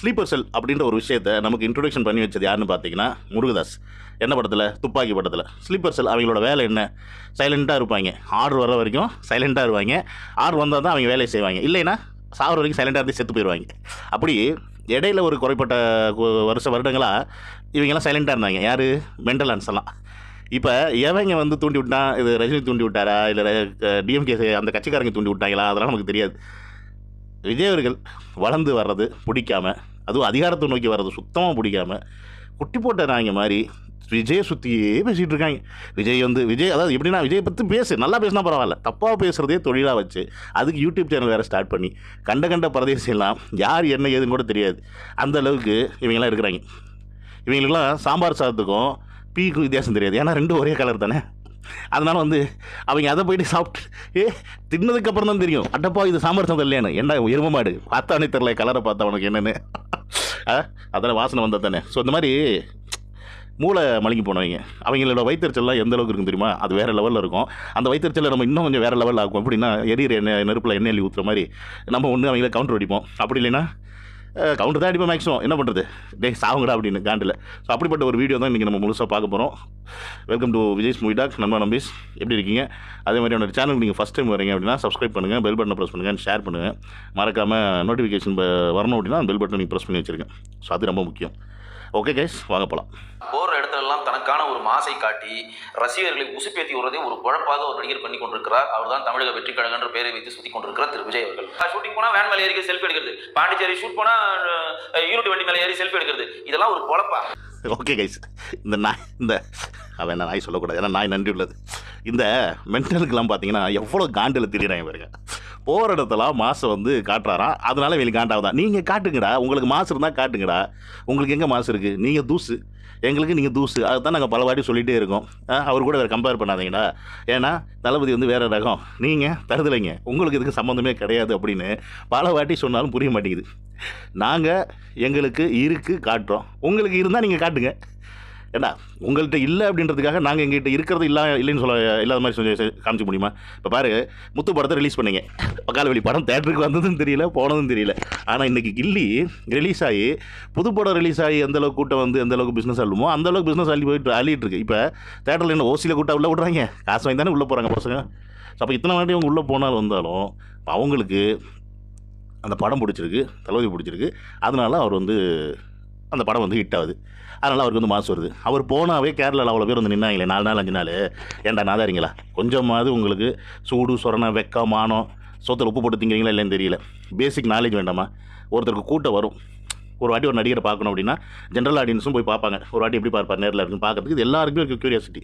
Sleeper செல் அப்படின்ற ஒரு விஷயத்தை நமக்கு இன்ட்ரொடக்ஷன் பண்ணி வச்சது யாருன்னு பார்த்தீங்கன்னா முருகதாஸ். என்ன படத்தில்? துப்பாக்கி படத்தில். ஸ்லீப்பர் செல் அவங்களோட வேலை என்ன? சைலண்ட்டாக இருப்பாங்க. ஆர்டர் வர வரைக்கும் சைலண்ட்டாக இருப்பாங்க ஆர்டர் வந்தால் தான் அவங்க வேலையை செய்வாங்க. இல்லைன்னா சாகிற வரைக்கும் சைலண்டாக இருந்து செத்து போயிடுவாங்க அப்படி இடையில ஒரு குறைப்பட்ட வருஷ வருடங்களாக இவங்கெல்லாம் சைலண்ட்டாக இருந்தாங்க. யார்? மென்டலான்ஸ் எல்லாம். இப்போ எவங்க வந்து தூண்டி விட்டான் இது ரஜினி தூண்டி விட்டாரா? இல்லை டிஎம்கே அந்த கட்சிக்காரங்க தூண்டி விட்டாங்களா? அதெல்லாம் நமக்கு தெரியாது. விஜய் அவர்கள் வளர்ந்து வர்றது பிடிக்காம அதுவும் அதிகாரத்தை நோக்கி வர்றது சுத்தமாக பிடிக்காம குட்டி போட்ட நாய்ங்க மாதிரி விஜயை சுற்றியே பேசிகிட்டு இருக்காங்க. விஜய் வந்து விஜய் அதாவது எப்படின்னா விஜய் பற்றி பேசு நல்லா பேசினா பரவாயில்ல. தப்பாக பேசுகிறதே தொழிலாக வச்சு அதுக்கு யூடியூப் சேனல் வேறு ஸ்டார்ட் பண்ணி கண்ட கண்ட பிரதேசம்லாம் யார் என்ன ஏதுன்னு கூட தெரியாது. அந்த அளவுக்கு இவங்கெல்லாம் இருக்கிறாங்க. இவங்களுக்குலாம் சாம்பார் சாதத்துக்கும் பீக்கும் வித்தியாசம் தெரியாது. ஏன்னா ரெண்டும் ஒரே கலர் தானே? அதனால வந்து அவங்க அதை போயிட்டு சாப்பிட்டு ஏ தின்னதுக்கு அப்புறம் தான் தெரியும். அட்டப்பா இது சாம்பார் சாதம் இல்லையானு என்ன எரும மாடு? பார்த்தானே தெரில கலரை பார்த்தா உனக்கு என்னென்னு. அதில் வாசனை வந்தால் தானே. ஸோ இந்த மாதிரி மூளை மழுங்கி போனவங்க. அவங்களோட வைத்தறிச்சல்லாம் எந்த அளவுக்கு இருக்கும் தெரியுமா? அது வேறு லெவலில் இருக்கும். அந்த வயிற்றுச்சலை நம்ம இன்னும் கொஞ்சம் வேறு லெவலில் ஆகும் அப்படின்னா எரியிற எண்ணெய் நெருப்பில் எண்ணெய் அள்ளி ஊற்றுற மாதிரி நம்ம ஒன்று அவங்கள கவுண்டர் அடிப்போம். அப்படி இல்லைன்னா கவுண்டர் தான் அடிப்போம் மேக்ஸிமம் என்ன பண்ணுறது டே சாவுங்கடா அப்படின்னு காண்டில். ஸோ அப்படிப்பட்ட ஒரு வீடியோ தான் இன்றைக்கி நம்ம முழுசாக பார்க்க போகிறோம் welcome to Vijay's movie talk நண்பா நம்பீஸ். எப்படி இருக்கீங்க? அதே மாதிரி என்னோட சேனல் நீங்கள் ஃபஸ்ட் டைம் வரீங்க அப்படின்னா சப்ஸ்கிரைப் பண்ணுங்கள் பெல் பட்டனை ப்ரெஸ் பண்ணுங்கள் ஷேர் பண்ணுங்கள் மறக்காமல் நோட்டிஃபிகேஷன் வரணும் அப்படின்னா பெல் பட்டனை நீங்கள் ப்ரெஸ் பண்ணி வச்சுருக்கேன் ஸோ அது ரொம்ப முக்கியம். ஓகே கைஸ் வாங்க போகலாம் போற இடத்துல எல்லாம் தனக்கான ஒரு மாசை காட்டி ரசிகர்களை உசுப்பேத்தி விடுறதை ஒரு குழப்பாக ஒரு நடிகர் பண்ணி கொண்டிருக்கிறார். அவர் தான் தமிழக வெற்றி கழகன்ற பெயரை வைத்து சுத்தி கொண்டிருக்கிறார் திரு விஜய் அவர்கள். ஷூட்டிங் போனா வேன் மேலே ஏறி செல்ஃபி எடுக்கிறது. பாண்டிச்சேரி ஷூட் போனா யூனிட் வண்டி மேலே ஏறி செல்ஃபி எடுக்கிறது. இதெல்லாம் ஒரு குழப்பா ஓகே கைஸ் இந்த நாய் இந்த அவன் என்ன நாய் சொல்லக்கூடாது. ஏன்னா நாய் நன்றி உள்ளது. இந்த மென்டலுக்கெல்லாம் பார்த்தீங்கன்னா எவ்வளோ காண்டில் திரியிறாங்க பாருங்க. போகிற இடத்துல மாசை வந்து காட்டுறாராம் அதனால இவங்களுக்கு காண்டாவதான் நீங்கள் காட்டுங்கடா. உங்களுக்கு மாசு இருந்தால் காட்டுங்கடா. உங்களுக்கு எங்கே மாசு இருக்குது நீங்கள் தூசு. எங்களுக்கு நீங்கள் தூசு. அதுதான் நாங்கள் பல வாட்டி சொல்லிகிட்டே இருக்கோம். அவர் கூட வேறு கம்பேர் பண்ணாதீங்கடா. ஏன்னா தளபதி வந்து வேறு ரகம். நீங்கள் தருதலைங்க. உங்களுக்கு இதுக்கு சம்மந்தமே கிடையாது அப்படின்னு பல வாட்டி சொன்னாலும் புரிய மாட்டேங்குது. நாங்கள் எங்களுக்கு இருக்குது காட்டுறோம். உங்களுக்கு இருந்தால் நீங்கள் காட்டுங்க. ஏண்டா உங்கள்கிட்ட இல்லை அப்படின்றதுக்காக நாங்கள் எங்ககிட்ட இருக்கிறது இல்லை இல்லைன்னு சொல்ல இல்லாத மாதிரி சொல்லி காமிச்சு முடியுமா? இப்போ பாரு முத்து படத்தை ரிலீஸ் பண்ணீங்க. பக்கால வெளி படம் தேட்டருக்கு வந்ததும் தெரியல போனதும் தெரியல. ஆனால் இன்னைக்கு கில்லி ரிலீஸ் ஆகி புது படம் ரிலீஸ் ஆகி எந்த அளவுக்கு கூட்டம் வந்து எந்த அளவுக்கு பிஸ்னஸ் அள்ளுமோ அந்த அளவுக்கு பிஸ்னஸ் அள்ளி போயிட்டு அள்ளிட்டு இருக்கு இப்போ தேட்டரில் என்ன ஓசியில் கூட்டம் உள்ளே விட்றாங்க. காசு வாங்கி தானே உள்ளே போகிறாங்க பசங்க. ஸோ அப்போ இத்தனை வாட்டி அவங்க உள்ளே போனால் வந்தாலும் அவங்களுக்கு அந்த படம் பிடிச்சிருக்கு தளபதி பிடிச்சிருக்கு. அதனால அவர் வந்து அந்த படம் வந்து ஹிட் ஆகுது. அதனால் அவருக்கு வந்து மாசு வருது. அவர் போனாவே கேரளாவில் அவ்வளோ பேர் வந்து நின்னாங்களே நாலு நாள் அஞ்சு நாள். ஏன்டா நாதாரிங்களா கொஞ்சமாவது உங்களுக்கு சூடு சொரணை வெக்கம் மானம் சோத்தில் உப்பு போட்டு திங்கிறீங்களா இல்லைன்னு தெரியல. பேசிக் நாலேஜ் வேண்டாமா? ஒருத்தருக்கு கூட்டம் வரும். ஒரு வாட்டி ஒரு நடிகரை பார்க்கணும் அப்படின்னா ஜென்ரல் ஆடியன்ஸும் போய் பார்ப்பாங்க. ஒரு வாட்டி எப்படி பார்ப்பார் நேரில் இருக்குன்னு பார்க்குறதுக்கு இது எல்லாருக்குமே இருக்குது க்யூரியாசிட்டி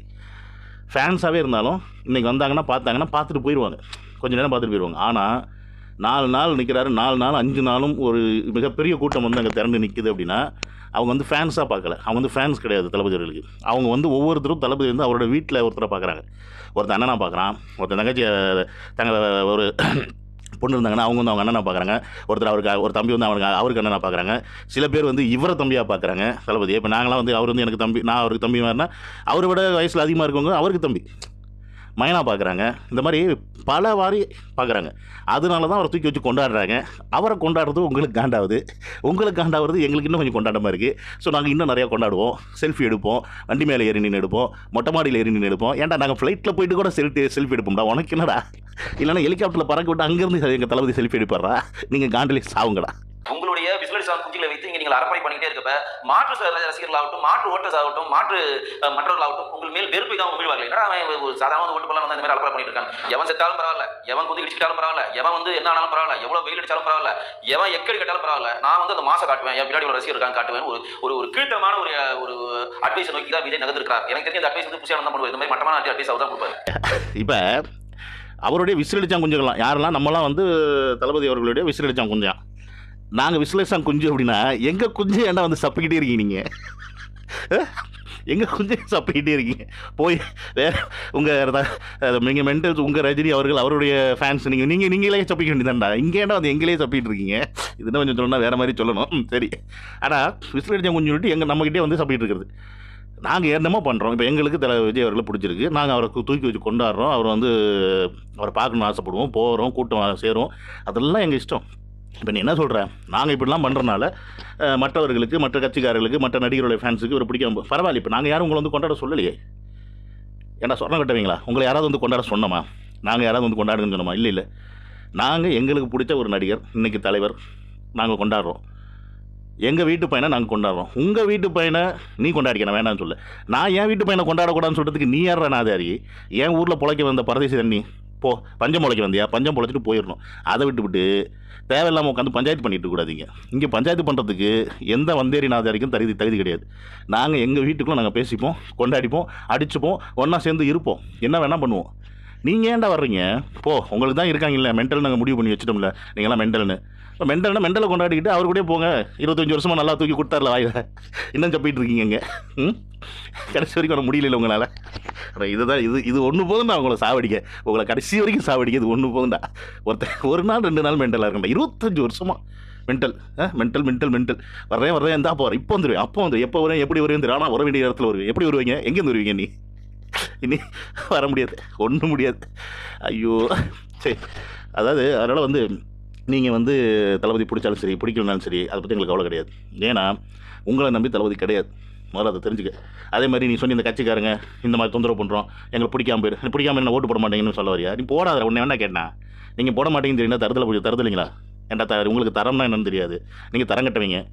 ஃபேன்ஸாகவே இருந்தாலும் இன்றைக்கி வந்தாங்கன்னா பார்த்தாங்கன்னா பார்த்துட்டு போயிடுவாங்க கொஞ்ச நேரம் பார்த்துட்டு போயிடுவாங்க ஆனால் நாலு நாள் நிற்கிறாரு நாலு நாள் அஞ்சு நாளும் ஒரு மிகப்பெரிய கூட்டம் வந்து அங்கே திரண்டு நிற்குது அப்படின்னா அவங்க வந்து ஃபேன்ஸாக பார்க்கல. அவங்க வந்து ஃபேன்ஸ் கிடையாது தளபதி அவர்களுக்கு அவங்க வந்து ஒவ்வொருத்தரும் தளபதி வந்து அவரோட வீட்டில் ஒருத்தரை பார்க்குறாங்க. ஒருத்தன் அண்ணனா பார்க்குறான் ஒருத்தன் தங்கச்சி தங்க ஒரு பொண்ணு இருந்தாங்கன்னா அவங்க வந்து அவங்க அண்ணனை பார்க்குறாங்க. ஒருத்தர் அவருக்கு ஒரு தம்பி வந்து அவருக்கு அவருக்கு அண்ணனை பார்க்குறாங்க. சில பேர் வந்து இவரை தம்பியாக பார்க்குறாங்க தளபதி. இப்போ நாங்களாம் வந்து அவர் வந்து எனக்கு தம்பி நான் அவருக்கு தம்பி மாதிரினா அவரை விட வயசில் அதிகமாக இருக்கவங்க அவருக்கு தம்பி. மைனா பார்க்குறாங்க. இந்த மாதிரி பல வாரி பார்க்குறாங்க. அதனால தான் அவரை தூக்கி வச்சு கொண்டாடுறாங்க. அவரை கொண்டாடுறது உங்களுக்கு காண்டாகுது உங்களுக்கு காண்டாகிறது எங்களுக்கு இன்னும் கொஞ்சம் கொண்டாட்டமாக இருக்குது ஸோ நாங்கள் இன்னும் நிறையா கொண்டாடுவோம். செல்ஃபி எடுப்போம். வண்டி மேலே ஏறி நின்று எடுப்போம். மொட்டை மாடியில் ஏறி நின்று எடுப்போம். ஏன்டா நாங்கள் ஃப்ளைட்டில் போயிட்டு கூட செல்ஃபி செல்ஃபி எடுப்போம்டா. உனக்கு என்னடா? இல்லைன்னா ஹெலிகாப்டரில் பறக்க விட்டு அங்கேருந்து எங்கள் தளபதி செல்ஃபி எடுப்பாரா நீங்கள் காண்டிலே சாவுங்கடா. உங்களுக்கு விசுவல் சாங் குஞ்சுகளை வைத்து இங்கே நீங்கள் அரப்பணை பண்ணிக்கிட்டே இருக்கப்ப மாற்று ரசிகர்களாகட்டும் மாற்று ஓட்டர்ஸ் ஆகட்டும் மாற்று மற்றவர்களாகட்டும் உங்கள் மேல் வெறுப்பை தான் உமிழ்வார்கள் என்னடா அவன் ஒரு சாதாரண ஓட்டு போலாம் வந்து அந்த மாதிரி அரப்பணை பண்ணிட்டு இருக்கான்? எவன் செத்தாலும் பரவாயில்ல. எவன் வந்து இடிச்சிட்டாலும் பரவாயில்ல. எவன் வந்து என்ன ஆனாலும் பரவாயில்ல. எவ்வளவு வெயில் அடிச்சாலும் பரவாயில்ல. எவன் எக்கடி கட்டாலும் பரவாயில்ல. நான் வந்து அந்த மாசம் காட்டுவேன். என் பின்னாடி ஒரு ரசிகர் இருக்காங்க காட்டுவேன் ஒரு ஒரு ஒரு கீழ்த்தமான ஒரு ஒரு அட்வைஸ் நோக்கி தான் விஜய் நகர்ந்திருக்கிறார். எனக்கு தெரிஞ்ச அந்த அட்வைஸ் வந்து புதுசாக தான் பண்ணுவார். இந்த மாதிரி மட்டமான அட்வைஸ் அவர் தான் கொடுப்பாரு. இப்போ அவருடைய விசிலடிச்சான் குஞ்சுகளாம் யாரெல்லாம் நம்மலாம் வந்து தளபதி அவர்களுடைய விசிலடிச்சான் குஞ்சான் நாங்கள் விசிலடிச்சான் குஞ்சு அப்படின்னா எங்கள் குஞ்சு ஏன்டா வந்து சப்பிக்கிட்டே இருக்கீங்க நீங்கள் எங்கள் குஞ்சு சப்பிக்கிட்டே இருக்கீங்க? போய் வேற உங்கள் நீங்கள் மென்டல் உங்கள் ரஜினி அவர்கள் அவருடைய ஃபேன்ஸ் நீங்கள் நீங்கள் நீங்களே சப்பிக்க வேண்டியதாண்டா இங்கே என்ன வந்து எங்களே சப்பிட்டு இருக்கீங்க? இதுதான் கொஞ்சம் சொல்லணும் வேறு மாதிரி சொல்லணும். சரி. ஆனால் விசிலடிச்சான் குஞ்சு சொல்லிட்டு எங்கள் நம்மகிட்டே வந்து சப்பிட்டு இருக்கிறது நாங்கள் என்னமோ பண்ணுறோம் இப்போ எங்களுக்கு தலை விஜய் அவர்களை பிடிச்சிருக்கு. நாங்கள் அவரை தூக்கி வச்சு கொண்டாடுறோம். அவர் வந்து அவரை பார்க்கணும்னு ஆசைப்படுவோம். போகிறோம் கூட்டம் சேரும் அதெல்லாம் எங்கள் இஷ்டம். இப்போ நீ என்ன சொல்கிற நாங்கள் இப்படிலாம் பண்ணுறனால மற்றவர்களுக்கு மற்ற கட்சிக்காரர்களுக்கு மற்ற நடிகருடைய ஃபேன்ஸுக்கு ஒரு பிடிக்காம பரவாயில்ல இப்போ நாங்கள் யாரும் உங்களை வந்து கொண்டாட சொல்லலையே. ஏன்னா சொன்ன கட்டவீங்களா? உங்களை யாராவது வந்து கொண்டாட சொன்னோமா? நாங்கள் யாராவது வந்து கொண்டாடுங்கன்னு சொன்னோமா? இல்லை இல்லை. நாங்கள் எங்களுக்கு பிடிச்ச ஒரு நடிகர் இன்றைக்கி தலைவர் நாங்கள் கொண்டாடுறோம். எங்கள் வீட்டு பையனை நாங்கள் கொண்டாடுறோம். உங்கள் வீட்டு பையனை நீ கொண்டாடிக்கணும் வேணாம்னு சொல்ல. நான் என் வீட்டு பையனை கொண்டாடக்கூடாதுன்னு சொல்கிறதுக்கு நீ யாரா நாதாரி? என் ஊரில் பிழைக்க வந்த பரதேசி தண்ணி போ பஞ்சம் முளைக்க வந்தியா? பஞ்சம் முளைச்சிட்டு போயிடணும் அதை விட்டுவிட்டு தேவையில்லாமல் உட்காந்து பஞ்சாயத்து பண்ணிட்டு கூடாதீங்க இங்கே பஞ்சாயத்து பண்ணுறதுக்கு எந்த வந்தேரி நாதாரிக்கும் தகுதி தகுதி கிடையாது. நாங்கள் எங்கள் வீட்டுக்குள்ளே நாங்கள் பேசிப்போம் கொண்டாடிப்போம் அடிச்சுப்போம் ஒன்றா சேர்ந்து இருப்போம். என்ன வேணால் பண்ணுவோம். நீங்கள் ஏன்டா வர்றீங்க? போ உங்களுக்கு தான் இருக்காங்கல்ல மென்டல் நாங்கள் முடிவு பண்ணி வச்சிட்டோம்ல. நீங்களாம் மென்டல்னு இப்போ மென்டல்னா மென்டலை கொண்டாடிக்கிட்டு அவர் கூட போங்க. இருபத்தஞ்சி வருஷமாக நல்லா தூக்கி கொடுத்தார்ல வாயில. இன்னும் சப்பிட்டு இருக்கீங்க இங்கே. ம்? கடைசி வரைக்கும் வர முடியல உங்களால். இதுதான் இது இது ஒன்று போதும்டா உங்களை சாவடிக்க. உங்களை கடைசி வரைக்கும் சாவடிக்க இது ஒன்று போதும்டா. ஒருத்தர் ஒரு நாள் ரெண்டு நாள் மென்டலாக இருக்கண்டா இருபத்தஞ்சி வருஷமா மென்டல் மென்டல் மென்டல் மென்டல் வர்றேன் வர்றேன் அப்போ வரேன் இப்போ வந்துடுவேன் அப்போ வந்துடுவேன் எப்போ வரேன் எப்படி வருவேன் தெரியும் ஆனால் வர வேண்டிய இடத்துல வருவேன். எப்படி வருவீங்க? எங்கேருந்து வருவீங்க நீ? இனி வர முடியாது. ஒன்றும் முடியாது. ஐயோ சரி. அதாவது அதனால் வந்து நீங்கள் வந்து தளபதி பிடிச்சாலும் சரி பிடிக்கலனாலும் சரி அதை பற்றி எங்களுக்கு கவலை கிடையாது. ஏன்னா உங்களை நம்பி தளபதி கிடையாது. முதல்ல அதை தெரிஞ்சுக்க. அதே மாதிரி நீ சொன்ன இந்த கட்சிக்காரங்க இந்த மாதிரி தொந்தரவு பண்ணுறோம் எங்களுக்கு பிடிக்காம போயிரு. பிடிக்காம என்ன ஓட்டு போட மாட்டேங்கன்னு சொல்ல வரியா? நீ போடாத உன்னை என்ன கேட்டேன். நீங்கள் போட மாட்டேங்கன்னு தெரியுமா தருதலை போய் தருதலைங்களா ஏன்டா த உங்களுக்கு தரம்னா என்னன்னு தெரியாது. நீங்கள் தரம் கட்டவீங்க.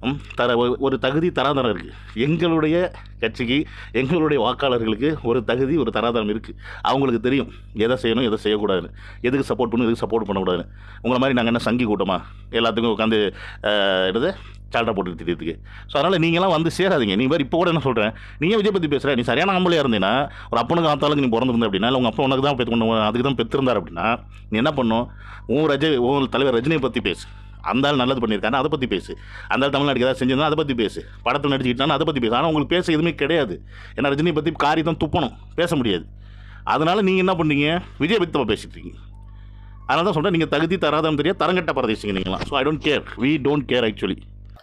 ம் தர ஒரு- ஒரு தகுதி தராதரம் இருக்குது எங்களுடைய கட்சிக்கு எங்களுடைய வாக்காளர்களுக்கு ஒரு தகுதி ஒரு தராதரம் இருக்குது அவங்களுக்கு தெரியும் எதை செய்யணும் எதை செய்யக்கூடாதுன்னு. எதுக்கு சப்போர்ட் பண்ணணும் எதுக்கு சப்போர்ட் பண்ணக்கூடாதுன்னு. உங்களை மாதிரி நாங்கள் என்ன சங்கி கூட்டமா? எல்லாத்துக்கும் உட்காந்து என்னது? சால்ட்டா போட்டு திட்டத்துக்கு ஸோ அதனால் நீங்களாம் வந்து சேராதீங்க. நீ மாதிரி இப்போ கூட என்ன சொல்கிறேன் நீங்கள் விஜய் பற்றி பேசுகிற நீ சரியான ஆம்பளையாக இருந்தீங்கன்னா ஒரு அப்பனுக்கு ஆத்தாளுக்கு நீ பிறந்திருந்த அப்படின்னா இல்லை உங்கள் அப்பா உனக்கு தான் பெற்று அதுக்கு தான் பெற்றிருந்தார் அப்படின்னா நீ என்ன பண்ணும் உன் ரஜ உன் தலைவர் ரஜினியை பற்றி பேசு. அந்த ஆள் நல்லது பண்ணியிருக்காரு அதை பற்றி பேசு. அந்த ஆள் தமிழ்நாட்டுக்கு ஏதாவது செஞ்சிருந்தா அதை பற்றி பேசு. படத்தில் நடிச்சுக்கிட்டானா அதை பற்றி பேசு. ஆனால் உங்களுக்கு பேச எதுவுமே கிடையாது. ஏன்னா ரஜினியை பற்றி காரி தான் துப்பணும். பேச முடியாது. அதனால் நீங்கள் என்ன பண்ணீங்க? விஜய் பற்றி தப்பா பேசிட்டு இருக்கீங்க. அதனால தான் சொல்கிறேன் நீங்கள் தகுதி தராதம் தெரியாது தரங்கட்ட பரதேசிங்க நீங்களாம் so I don't care we don't care actually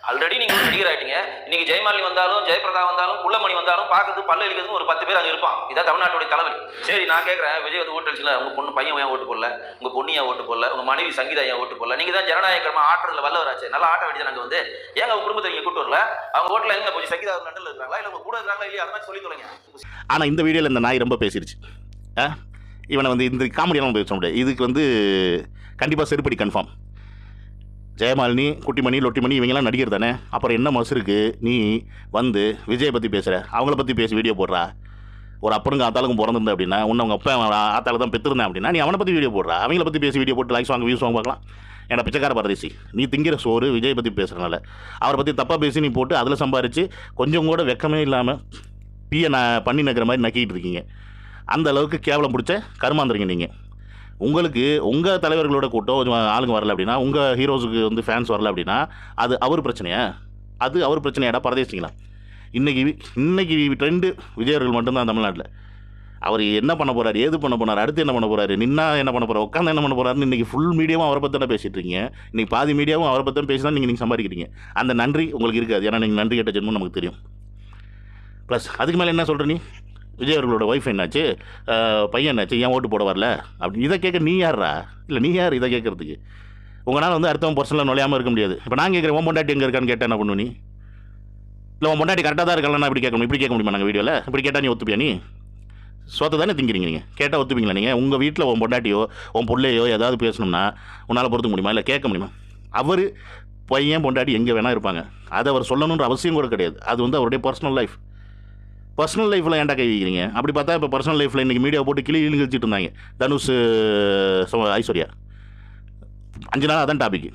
already நீங்க ஒரு நடிகர் ஆயிட்டீங்க. இன்னைக்கு ஜெயமாலினி வந்தாலும் ஜெயபிரதா வந்தாலும் குள்ளமணி வந்தாலும் பாக்குறது பல்ல இழுக்கிறது ஒரு பத்து பேர் அங்க இருப்பான். இதான் தமிழ்நாட்டுடைய தலைவலி. சரி நான் கேட்கறேன் விஜய் வந்து ஓட்டு உங்க பொண்ணு பையன் ஏன் ஓட்டு போடல? உங்க பொண்ணு ஏன் ஓட்டு போடல? உங்க மனைவி சங்கீதா ஏன் ஓட்டு போடல? நீங்க தான் ஜனநாயகமா ஆட்டுறதுல வல்லவராச்சு. நல்லா ஆட்ட வேண்டியது நாங்க வந்து. ஏங்க உங்க குடும்பத்தை நீங்க கூட்டு வரல? அவங்க ஓட்டுல எங்க போய் சங்கீதா நண்டில் இருக்காங்களா? இல்ல உங்க கூட இருக்காங்களா? இல்லையா? அதை சொல்லி தொலைங்க. ஆனால் இந்த வீடியோவில் இந்த நாய் ரொம்ப பேசிருச்சு. ஆ? இவனை வந்து இந்த காமெடியெல்லாம் பேச முடியாது. இதுக்கு வந்து கண்டிப்பாக செருப்படி கன்ஃபார்ம் ஜெயமாலினி குட்டிமணி லொட்டிமணி இவங்கெல்லாம் நடிகர் தானே? அப்புறம் என்ன மசுருக்கு? நீ வந்து விஜயை பற்றி பேசுகிற அவங்கள பற்றி பேசி வீடியோ போடுறா. ஒரு அப்பனுக்கு ஆத்தாளுக்கும் பிறந்திருந்த அப்படின்னா உன்னை உங்கள் அப்பா ஆத்தாளு தான் பெற்றிருந்தேன் அப்படின்னா நீ அவனை பற்றி வீடியோ போடுறா. அவங்கள பற்றி பேசி வீடியோ போட்டு லைக்ஸ் வாங்க வியூஸ் வாங்க பார்க்கலாம். ஏன்னா பிச்சைக்கார பரதேசி நீ திங்கிற சோறு விஜய் பற்றி பேசுகிறனால அவரை பற்றி தப்பாக பேசி நீ போட்டு அதில் சம்பாரித்து கொஞ்சம் கூட வெக்கமே இல்லாமல் பிய நான் பண்ணி நக்கிற மாதிரி நக்கிட்டு இருக்கீங்க. அந்த அளவுக்கு கேவலம் பிடிச்ச கருமாந்துறீங்க நீங்கள் உங்களுக்கு உங்கள் தலைவர்களோட கூட்டம் கொஞ்சம் ஆளுங்க வரல அப்படின்னா உங்கள் ஹீரோஸுக்கு வந்து ஃபேன்ஸ் வரல அப்படின்னா அது அவர் பிரச்சனையா? அது அவர் பிரச்சனையாடா பரதேசிங்களா? இன்றைக்கி இன்றைக்கி ட்ரெண்டு விஜயர்கள் மட்டும்தான் தமிழ்நாட்டில். அவர் என்ன பண்ண போகிறார் ஏது பண்ண போனார் அடுத்து என்ன பண்ண போகிறார் நின்னா என்ன பண்ண போகிறார் உட்காந்து என்ன பண்ண போகிறாருன்னு இன்றைக்கி ஃபுல் மீடியாவும் அவரை பற்றி தான் பேசிட்டு இருக்கீங்க. இன்னைக்கு பாதி மீடியாவும் அவரை பற்றி தான் பேசி தான் நீங்கள் நீங்கள் சம்பாதிக்கிறீங்க. அந்த நன்றி உங்களுக்கு இருக்காது. ஏன்னா நீங்கள் நன்றி கேட்ட ஜென்மம் நமக்கு தெரியும். ப்ளஸ் அதுக்கு மேலே என்ன சொல்கிற நீ? விஜய் அவர்களோட ஒய்ஃப் என்னாச்சு? பையன் என்னாச்சு? ஏன் ஓட்டு போட வரல? அப்படி இதை கேட்க நீ யாரா இல்லை நீ யார் இதை கேட்குறதுக்கு? உங்களால் வந்து அடுத்தவன் பர்சனலாக நுழையாமல் இருக்க முடியாது. இப்போ நான் கேட்குறேன் உன் பொண்டாட்டி எங்கே இருக்கான்னு கேட்டேன் என்ன பண்ணுவ நீ? இல்லை உன் பொண்டாட்டி கரெக்டாக தான் இருக்கலாம் இப்படி கேட்க முடியும். இப்படி கேட்க முடியுமா நாங்கள் வீடியோவில் இப்படி கேட்டால் நீ ஒத்துப்பியா நீ? சோத்தை தானே திங்கிறீங்க நீங்கள் கேட்டால் ஒத்துப்பீங்களா நீங்கள் உங்கள் வீட்டில் உன் பொண்டாட்டியோ உன் பிள்ளையோ ஏதாவது பேசணும்னா உன்னால் பொறுத்துக்க முடியுமா? இல்லை கேட்க முடியுமா? அவர் பையன் பொண்டாட்டி எங்கே வேணால் இருப்பாங்க. அதை அவர் சொல்லணுன்ற அவசியம் கூட கிடையாது. அது வந்து அவருடைய பர்சனல் லைஃப் பர்சனல் லைஃப்பில் ஏன்டா கை வைக்கிறீங்க அப்படி பார்த்தா இப்போ பர்சனல் லைஃப்பில் இன்றைக்கி மீடியா போட்டு கிளி இழுச்சிட்டு இருந்தாங்க. தனுஷ் சோ- ஐஸ்வர்யா. அஞ்சு நாள் அதான் டாபிக்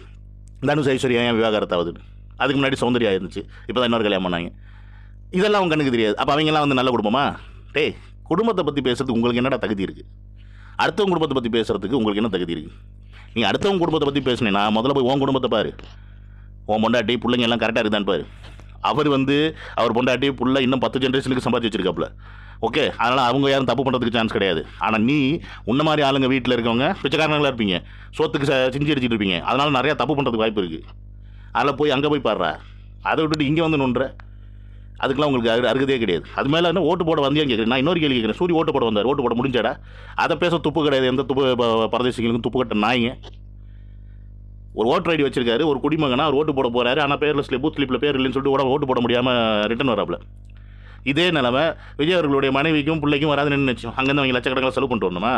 தனுஷ் ஐஸ்வர்யா ஏன் விவாகரத்தாவது? அதுக்கு முன்னாடி சௌந்தர்யா இருந்துச்சு. இப்போ தான் இன்னொரு கல்யாணம் பண்ணாங்க. இதெல்லாம் அவங்க கண்ணுக்கு தெரியாது. அப்போ அவங்கெல்லாம் வந்து நல்ல குடும்பமா? டேய் குடும்பத்தை பற்றி பேசுறதுக்கு உங்களுக்கு என்னடா தகுதி இருக்குது அடுத்தவங்க குடும்பத்தை பற்றி பேசுறதுக்கு உங்களுக்கு என்ன தகுதி இருக்குது நீங்கள் அடுத்தவங்க குடும்பத்தை பற்றி பேசுனீங்கன்னா முதல்ல போய் உன் குடும்பத்தை பாரு. உன் பொண்டாட்டி பிள்ளைங்க எல்லாம் கரெக்டாக இருக்குதான்னு பாரு. அவர் வந்து அவர் பொண்டாட்டி புள்ள இன்னும் பத்து ஜென்ரேஷனுக்கு சம்பாதிச்சு வச்சிருக்காப்புல. ஓகே அதனால் அவங்க யாரும் தப்பு பண்ணுறதுக்கு சான்ஸ் கிடையாது. ஆனால் நீ உன்ன மாதிரி ஆளுங்க வீட்டில் இருக்கவங்க பிச்சைக்காரங்களாக இருப்பீங்க. சோத்துக்கு செஞ்சு சிஞ்சி இருப்பீங்க. அதனால் நிறையா தப்பு பண்ணுறதுக்கு வாய்ப்பு இருக்குது அதில் போய் அங்கே போய் பாடுறா அதை விட்டுட்டு இங்கே வந்து நோண்டுற அதுக்கெல்லாம் உங்களுக்கு அரு அருகதே கிடையாது. அது மேலே என்ன ஓட்டு போட வந்தியான்னு கேட்குறேன் நான் இன்னொரு கேள்வி கேட்குறேன் சூரிய ஓட்டு போட வந்தார். ஓட்டு போட முடிஞ்சாடா? அதை பேச துப்பு கிடையாது. எந்த துப்பு பரதேசிகளுக்கும் துப்பு கட்ட நாய்ங்க. ஒரு ஓட்டர் ஐடி வச்சிருக்காரு ஒரு குடிமகனா அவர் ஓட்டு போட போறாரு ஆனால் பேரில் ஸ்லிப் பூத் ஸ்லிப்பில் பேர் இல்லைன்னு சொல்லிட்டு கூட ஓட்டு போட முடியாமல் ரிட்டன் வராப்புல. இதே நிலமை விஜய் அவர்களுடைய மனைவிக்கும் பிள்ளைக்கும் வராது நினைச்சோம் அங்கேருந்து அவங்க லட்சக்கணக்கில் செலவு பண்ணிட்டு வரணுமா?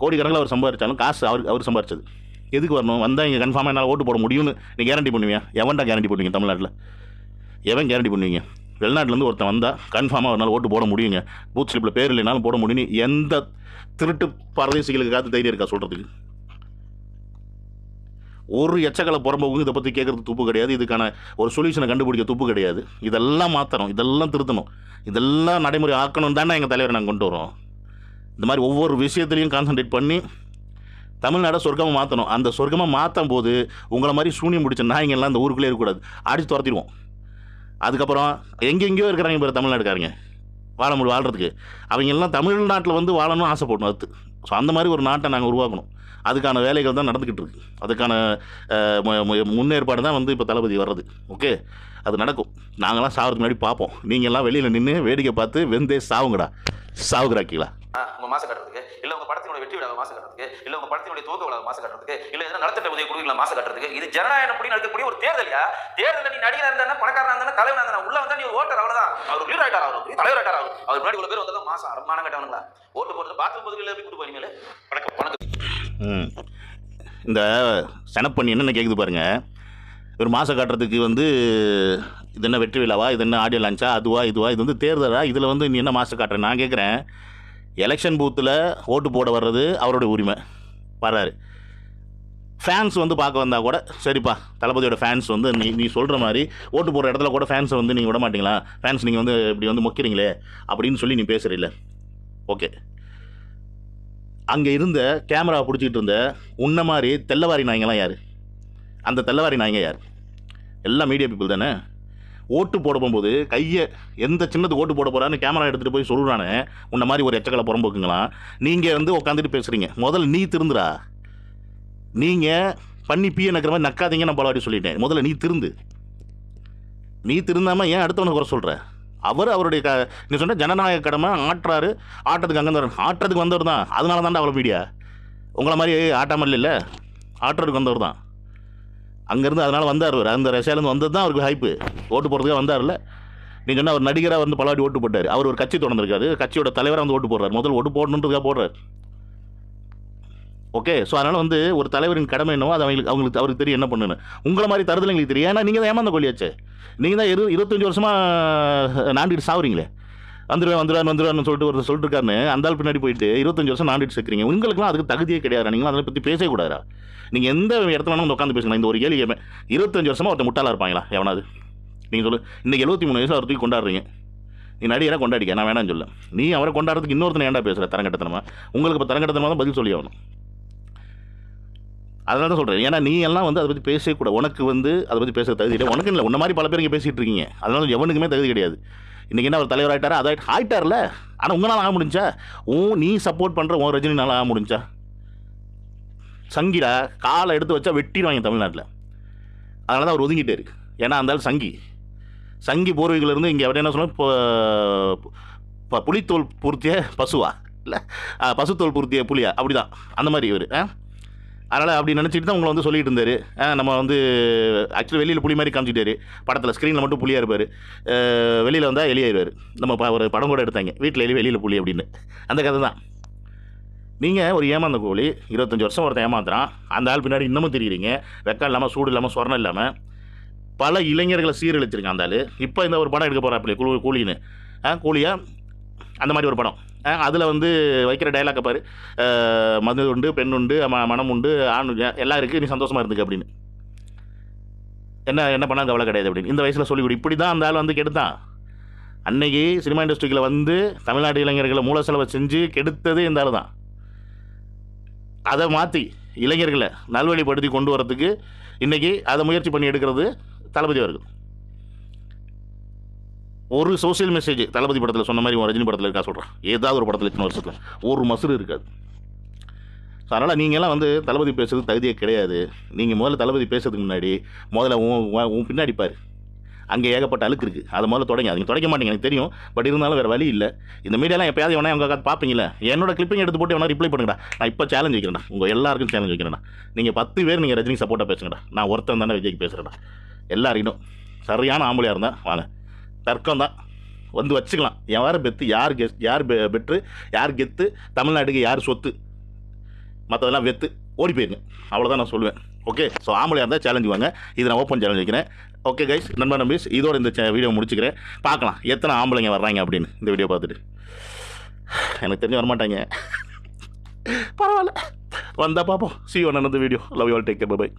கோடிக்கணக்கில் அவர் சம்பாதிச்சாலும் காசு அவர் அவர் சம்பாரிச்சது. எதுக்கு வரணும்? வந்தால் இங்கே கன்ஃபார்மாக என்னால் ஓட்டு போட முடியும்னு நீ கேரண்டி பண்ணுவீங்க எவன்டா கேரண்டி பண்ணுவீங்க தமிழ்நாட்டில்? எவன் கேரண்டி பண்ணுவீங்க? வெளிநாட்டிலேருந்து ஒருத்தன் வந்தால் கன்ஃபார்மாக அவரால் ஓட்டு போட முடியுங்க. பூத் ஸ்லிப்பில் பேர் இல்லைனாலும் போட முடியும்னு எந்த திருட்டு பரதேசிகளுக்கு காத்து தைரியம் இருக்கா சொல்கிறதுக்கு ஒரு எச்சக்கலை புறம்போக்கு இதை பற்றி கேட்குறது துப்பு கிடையாது. இதுக்கான ஒரு சொல்யூஷனை கண்டுபிடிக்க துப்பு கிடையாது. இதெல்லாம் மாற்றணும் இதெல்லாம் திருத்தணும். இதெல்லாம் நடைமுறை ஆக்கணும் தானே எங்கள் தலைவரை நாங்கள் கொண்டு வரோம். இந்த மாதிரி ஒவ்வொரு விஷயத்துலையும் கான்சன்ட்ரேட் பண்ணி தமிழ்நாடை சொர்க்கமாக மாற்றணும் அந்த சொர்க்கமாக மாற்றும் போது உங்களை மாதிரி சூனியம் முடிச்ச நாய்ங்கெல்லாம் இந்த ஊருக்குள்ளே இருக்கக்கூடாது. அடித்து துரத்திடுவோம். அதுக்கப்புறம் எங்கெங்கேயோ இருக்கிறாங்க பேர் தமிழ்நாடுக்காரங்க வாழ முடியும் வாழ்கிறதுக்கு அவங்க எல்லாம் தமிழ்நாட்டில் வந்து வாழணும்னு ஆசைப்படணும். அது. ஸோ அந்த மாதிரி ஒரு நாட்டை நாங்கள் உருவாக்கணும். அதுக்கான வேலைகள் தான் நடந்துக்கிட்டு இருக்கு. அதுக்கான முன்னேற்பாடு தான் வந்து இப்போ தளபதி வர்றது. ஓகே? அது நடக்கும். நாங்களாம் சாகிறதுக்கு முன்னாடி பார்ப்போம் நீங்கள்லாம் வெளியில் நின்று வேடிக்கை பார்த்து வெந்தே சாவுங்கடா. சாவுகிறாக்கீங்களா ஆ, உங்க மாசம் கட்டுறதுக்கு? இல்ல உங்க படத்தினுடைய வெற்றி விழாவை மாசம் கட்டுறதுக்கு? இல்ல உங்க படத்தினுடைய தோக்க விழாவை மாசம் கட்டுறதுக்கு? இல்ல எதனா நலத்திட்ட உதவி கொடுக்கலாம் மாசம் கட்டுறதுக்கு? இது ஜனநாயகம் படி நடக்கக்கூடிய ஒரு தேர்தலியா? தேர்தலில் நீ நடிகரா இருந்தா பணக்காரனா இருந்தா தலைவனா இருந்தா உள்ள வந்தா நீ ஓட்டர் அவ்வளவுதான். அவர் லீடர் ஆயிட்டார் அவர் தலைவர் ஆயிட்டார் அவர். முன்னாடி இவ்வளவு பேர் வந்தா மாசம் அரமான கட்டவனுங்களா ஓட்டு போறது பாத்ரூம் போதுக்கு இல்லை கூட்டு போய் வணக்கம் வணக்கம். ம். இந்த செனப்பண்ணி என்னென்ன கேட்குது பாருங்கள் ஒரு மாதம் காட்டுறதுக்கு வந்து இது என்ன வெற்றி விழாவா? இது என்ன ஆடியோ லான்ச்சா அதுவா? இதுவா? இது வந்து தேர்தலா? இதில் வந்து நீ என்ன மாதம் காட்டுற? நான் கேட்குறேன் எலெக்ஷன் பூத்தில் ஓட்டு போட வர்றது அவருடைய உரிமை. வர்றாரு. ஃபேன்ஸ் வந்து பார்க்க வந்தால் கூட சரிப்பா தளபதியோட ஃபேன்ஸ் வந்து நீ நீ சொல்கிற மாதிரி ஓட்டு போடுற இடத்துல கூட ஃபேன்ஸை வந்து நீங்கள் விட மாட்டீங்களா? ஃபேன்ஸ் நீங்கள் வந்து இப்படி வந்து மொக்கிறீங்களே அப்படின்னு சொல்லி நீ பேசுகிறீல்ல ஓகே அங்கே இருந்த கேமரா பிடிச்சிக்கிட்டு இருந்த உன்ன மாதிரி தெல்லவாரி நாய்ங்களாம் யார்? அந்த தெல்லவாரி நாய்ங்க யார்? எல்லாம் மீடியா பீப்புள் தானே? ஓட்டு போட போகும்போது கையை எந்த சின்னது ஓட்டு போட போகிறான்னு கேமரா எடுத்துகிட்டு போய் சொல்கிறானே உன்ன மாதிரி ஒரு எச்சக்கலை புறம்போக்குங்களாம் நீங்கள் வந்து உட்காந்துட்டு பேசுகிறீங்க முதல்ல நீ திருந்துடா. நீங்கள் பண்ணி பீய நக்கிற மாதிரி நக்காதீங்க நான் பலவாடி சொல்லிட்டேன். முதல்ல நீ திருந்து. நீ திருந்தாமல் ஏன் அடுத்தவனை குறை சொல்கிற அவர் அவருடைய க நீ சொன்ன ஜனநாயக கடமை ஆட்டுறாரு. ஆட்டுறதுக்கு அங்கே வந்தவர் ஆட்டுறதுக்கு வந்தவர் தான். அதனால தான்டா அவ்வளோ மீடியா உங்களை மாதிரி ஆட்டாமல் இல்லை. ஆட்டுறதுக்கு வந்தவர் தான். அங்கேருந்து அதனால் வந்தார் அவர் அந்த ரஷ்யாலேருந்து வந்தது தான் அவருக்கு ஹைப்பு ஓட்டு போடுறதுக்காக வந்தார்ல. நீ சொன்ன அவர் நடிகராக வந்து பலவாடி ஓட்டு போட்டார். அவர் ஒரு கட்சி தொடர்ந்துருக்காரு. கட்சியோட தலைவராக வந்து ஓட்டு போடுறாரு. முதல்ல ஓட்டு போடணுன்றதுக்காக போடுறாரு. ஓகே ஸோ அதனால் வந்து ஒரு தலைவரின் கடமை என்னவோ அது அவங்களுக்கு அவங்களுக்கு அவருக்கு தெரியும் என்ன பண்ணுன்னு. உங்களை மாதிரி தருதல் எங்களுக்கு தெரியும். ஏன்னா நீங்கள் தான் ஏமாந்த கொள்ளியாச்சே நீங்கள் தான் இரு இருபத்தஞ்சி வருஷமாக நாண்டிட்டு சாவுறீங்களே. வந்துடுவேன் வந்துடுவேன் வந்துடுவேன்னு சொல்லிட்டு ஒரு சொல்லிட்டு இருக்காருன்னு அந்த ஆள் பின்னாடி போயிட்டு இருபத்தஞ்சு வருஷம் நாண்டிட்டு சேர்க்குறீங்க. உங்களுக்குலாம் அதுக்கு தகுதியே கிடையாது நீங்களும் அதை பற்றி பேசவே கூடாதா நீங்கள் எந்த இடத்துல வேணாலும் வந்து உட்காந்து பேசுங்க. இந்த ஒரு கேள்வி கேட்பேன். இருபத்தஞ்சு வருஷமாக ஒருத்தன் முட்டாளாக இருப்பாங்களா? எவனாவது? நீங்கள் சொல்லு. இன்றைக்கி எழுபத்தி மூணு வயசு அவர் தூக்கி கொண்டாடுறீங்க. நீ நடிகராக கொண்டாடிக்க. நான் வேணாம்னு சொல்ல. நீ அவரை கொண்டாடுறதுக்கு இன்னொருத்தனை ஏன்டா பேசுகிற தரங்கட்டத்தனமா? உங்களுக்கு இப்போ தரங்கட்டத்தனமா தான் பதில் சொல்லி ஆகணும் அதனால தான் சொல்கிறேன் ஏன்னா நீ எல்லாம் வந்து அதை பற்றி பேசவே கூட உனக்கு வந்து அதை பற்றி பேச தகுதி இல்லை உனக்கு இல்லை. உன்ன மாதிரி பல பேர் இங்கே பேசிகிட்டு இருக்கீங்க. அதனால எவனுக்குமே தகுதி கிடையாது. இன்றைக்கி என்ன அவர் தலைவர் ஆகிட்டாரா அதை ஆயிட்டார்ல. ஆனால் உங்களால் ஆக முடிஞ்சா? உன் நீ சப்போர்ட் பண்ணுற உன் ரஜினினால் ஆக முடிஞ்சா? சங்கிடா காலை எடுத்து வச்சா வெட்டிடுவாங்க தமிழ்நாட்டில். அதனால தான் அவர் ஒதுங்கிட்டாரு ஏன்னா அந்தாலும் சங்கி. சங்கி பூர்வீகிலிருந்து இங்கே அவர் என்ன சொன்னால் இப்போ புலித்தோல் பூர்த்திய பசுவா? இல்லை பசுத்தோல் பூர்த்திய புலியா? அப்படி தான் அந்த மாதிரி இவர். ஆ? அதனால் அப்படி நினச்சிட்டு தான் உங்களை வந்து சொல்லிட்டு இருந்தார். நம்ம வந்து ஆக்சுவலி வெளியில் புளி மாதிரி காமிச்சிட்டாரு. படத்தில் ஸ்க்ரீனில் மட்டும் புளியாக இருப்பார். வெளியில் வந்தால் எலியாயிருவார் நம்ம ப- ஒரு படம் கூட எடுத்தாங்க. வீட்டில் எலி வெளியில் புலி அப்படின்னு. அந்த கதை தான். நீங்கள் ஒரு ஏமாந்த கோழி இருபத்தஞ்சி வருஷம் ஒருத்தன் ஏமாத்துறான். அந்த ஆள் பின்னாடி இன்னமும் தெரியுறீங்க. வெக்கம் இல்லாமல் சூடு இல்லாமல் சொரணம் இல்லாமல் பல இளைஞர்களை சீரழிச்சிருக்கான் அந்த ஆள். இப்போ இந்த ஒரு படம் எடுக்க போகிறாப்புல கூலி கூலின்னு. கூலியாக அந்த மாதிரி ஒரு படம். அதில் வந்து வைக்கிற டைலாக் பாரு. மது உண்டு பெண் உண்டு ம மனம் உண்டு ஆண் எல்லாம் இருக்குது நீ சந்தோஷமாக இருந்துக்கு அப்படின்னு. என்ன என்ன பண்ணால் கவலை கிடையாது அப்படின்னு. இந்த வயசில் சொல்லிக் கொடு. இப்படி தான் அந்த ஆள் வந்து கெடுத்தான் அன்னைக்கு சினிமா இண்டஸ்ட்ரியில் வந்து தமிழ்நாட்டு இளைஞர்களை மூல செலவை செஞ்சு கெடுத்ததே இந்த ஆள் தான் அதை மாற்றி இளைஞர்களை நல்வழிப்படுத்தி கொண்டு வரதுக்கு இன்றைக்கி அதை முயற்சி பண்ணி எடுக்கிறது தளபதி அவர்கள். ஒரு சோஷியல் மெசேஜ் தளபதி படத்தில் சொன்ன மாதிரி ரஜினி படத்தில் இருக்கா சொல்கிறேன் ஏதாவது ஒரு படத்தில் இத்தனை வருஷத்தில். ஒரு மசுறு இருக்காது. ஸோ அதனால் நீங்கள்லாம் வந்து தளபதி பேசுறது தகுதியே கிடையாது. நீங்கள் முதல்ல தளபதி பேசுறதுக்கு முன்னாடி முதல்ல உன் உன் பின்னாடி பாரு. அங்கே ஏகப்பட்ட அழுக்கு இருக்குது அதை முதல்ல தொடங்க. அதுங்க தொடங்க மாட்டீங்க எனக்கு தெரியும். பட் இருந்தாலும் வேறு வழி இல்லை. இந்த மீடியாலாம் எப்பயாவது வேணா உங்கள் உட்காந்து பார்ப்பீங்களே என்னோட கிளிப்பிங் எடுத்து போட்டு வேணா ரிப்ளை பண்ணுங்கடா. நான் இப்போ சேலஞ்ச் வைக்கிறேன்டா. உங்கள் எல்லாருக்கும் சேலஞ்ச் வைக்கிறேன்டா. நீங்கள் பத்து பேர் நீங்கள் ரஜினி சப்போர்ட்டாக பேசுங்கடா. நான் ஒருத்தன் தானே விஜய்க்கு பேசுகிறேன்டா எல்லாருக்கிட்டும் சரியான ஆம்பளையாக இருந்தால் வாங்க. தர்க்கம் தான் வந்து வச்சுக்கலாம். யார் பெத்து யார் கெஸ் யார் பெ- யார் கெத்து தமிழ்நாட்டுக்கு யார் சொத்து மற்றதெல்லாம் வெத்து ஓடி போயிருங்க அவ்வளோதான் நான் சொல்லுவேன். ஓகே ஸோ ஆம்பளையாக இருந்தால் சேலஞ்சு வாங்க. இது நான் ஓப்பன் சேலஞ்ச் வைக்கிறேன். ஓகே கைஸ் நண்பர் நம்பிஸ் இதோட இந்த வீடியோ முடிச்சுக்கிறேன். பார்க்கலாம். எத்தனை ஆம்பளைங்க வர்றாங்க அப்படின்னு இந்த வீடியோ பார்த்துட்டு. எனக்கு தெரிஞ்சு வரமாட்டாங்க. பரவாயில்ல. வந்தால் பார்ப்போம். சி ஒன் அந்த video love you all take care bye